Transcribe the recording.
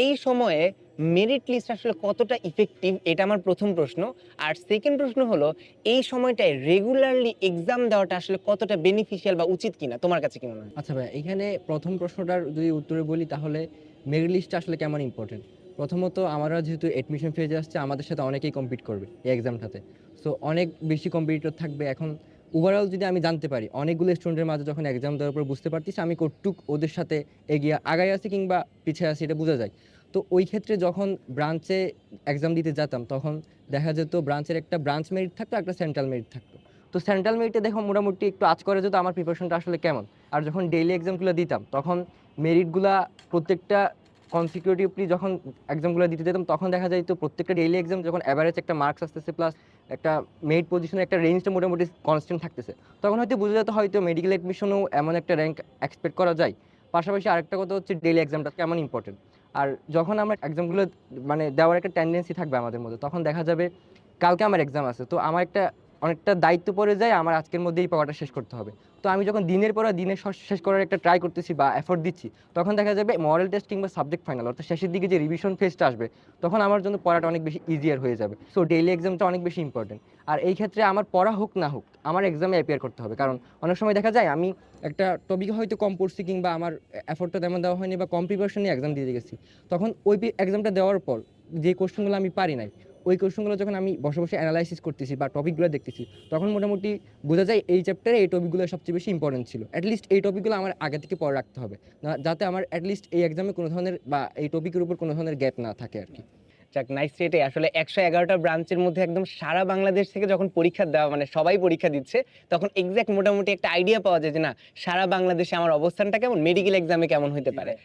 এই সময়ে merit list আসলে কতটা ইফেক্টিভ এটা আমার প্রথম প্রশ্ন। আর সেকেন্ড প্রশ্ন হলো, এই সময়টায় রেগুলারলি এক্সাম দেওয়াটা আসলে কতটা বেনিফিশিয়াল বা উচিত কিনা? তোমার কাছে কি মনে হয়? আচ্ছা ভাই, এখানে প্রথম প্রশ্নটার যদি উত্তরে বলি তাহলে মেরিট লিস্টটা আসলে কেমন ইম্পর্টেন্ট প্রথমত আমরা যেহেতু অ্যাডমিশন ফেজে আসছে, আমাদের সাথে অনেকেই কম্পিট করবে এই এক্সামটাতে সো অনেক বেশি কম্পিটিটর থাকবে এখন ওভারঅল যদি আমি জানতে পারি, অনেকগুলো স্টুডেন্টের মাঝে যখন এক্সাম দেওয়ার পর বুঝতে পারতেছি আমি কতটুক ওদের সাথে এগিয়ে আগাই আছি কিংবা পিছিয়ে আছি এটা বোঝা যায়। তো ওই ক্ষেত্রে যখন ব্রাঞ্চে এক্সাম দিতে যেতাম, তখন দেখা যেত ব্রাঞ্চের একটা ব্রাঞ্চ মেরিট থাকতো, একটা সেন্ট্রাল মেরিট থাকতো। তো সেন্ট্রাল মেরিটে দেখো মোটামুটি একটু আজ করে যেত, আমার প্রিপারেশনটা আসলে কেমন? আর যখন ডেইলি এক্সামগুলো দিতাম, তখন মেরিটগুলা প্রত্যেকটা কনসিকিউটিভলি যখন এক্সামগুলো দিতে যেতাম, তখন দেখা যায় তো প্রত্যেকটা ডেইলি এক্সাম যখন অ্যাভারেজ একটা মার্কস আসতেছে প্লাস একটা মেরিট পজিশনে একটা রেঞ্জটা মোটামুটি কনস্ট্যান্ট থাকতেছে, তখন হয়তো বোঝা যেত হয়তো মেডিকেল অ্যাডমিশনও এমন একটা র্যাঙ্ক এক্সপেক্ট করা যায়। পাশাপাশি আরেকটা কথা হচ্ছে ডেইলি এক্সামটা কেমন ইম্পর্টেন্ট আর যখন আমরা এক্সামগুলো মানে দেওয়ার একটা টেন্ডেন্সি থাকবে আমাদের মধ্যে, তখন দেখা যাবে কালকে আমার এক্সাম আছে, তো আমার একটা অনেকটা দায়িত্ব পড়ে যায়, আমার আজকের মধ্যেই পড়াটা শেষ করতে হবে। তো আমি যখন দিনের পর দিনের শেষ করার একটা ট্রাই করতেছি বা এফোর্ট দিচ্ছি, তখন দেখা যাবে মডেল টেস্ট কিংবা সাবজেক্ট ফাইনাল অর্থাৎ শেষের দিকে যে রিভিশন ফেজটা আসবে, তখন আমার জন্য পড়াটা অনেক বেশি ইজিয়ার হয়ে যাবে। সো ডেইলি এক্সামটা অনেক বেশি ইম্পর্টেন্ট আর এই ক্ষেত্রে আমার পড়া হোক না হোক, আমার এক্সামে অ্যাপিয়ার করতে হবে। কারণ অনেক সময় দেখা যায় আমি একটা টপিকে হয়তো কম পড়ছি কিংবা আমার এফোর্টটা তেমন দেওয়া হয়নি বা কম প্রিপারেশন নিয়ে এক্সাম দিয়ে গেছি। তখন ওই এক্সামটা দেওয়ার পর যে কোশ্চেনগুলো আমি পারি নাই ওই কোশ্চেনগুলো যখন আমি বসে বসে অ্যানালাইসিস করতেছি বা টপিকগুলো দেখতেছি তখন মোটামুটি বোঝা যায় এই চ্যাপ্টারে এই টপিকগুলো সবচেয়ে বেশি ইম্পর্টেন্ট ছিল। অ্যাটলিস্ট এই টপিকগুলো আমার আগে থেকে পড়ে রাখতে হবে। না- যাতে আমার অ্যাটলিস্ট এই এক্সামে কোনো ধরনের বা এই টপিকের উপর কোনো ধরনের গ্যাপ না থাকে আর কি। যাক নাইস রেটে আসলে একশো এগারোটা ব্রাঞ্চের মধ্যে একদম সারা বাংলাদেশ থেকে যখন পরীক্ষা দেওয়া মানে সবাই পরীক্ষা দিচ্ছে তখন এক্স্যাক্ট মোটামুটি একটা আইডিয়া পাওয়া যায় যে না সারা বাংলাদেশে আমার অবস্থানটা কেমন? মেডিকেল এক্সামে কেমন হতে পারে?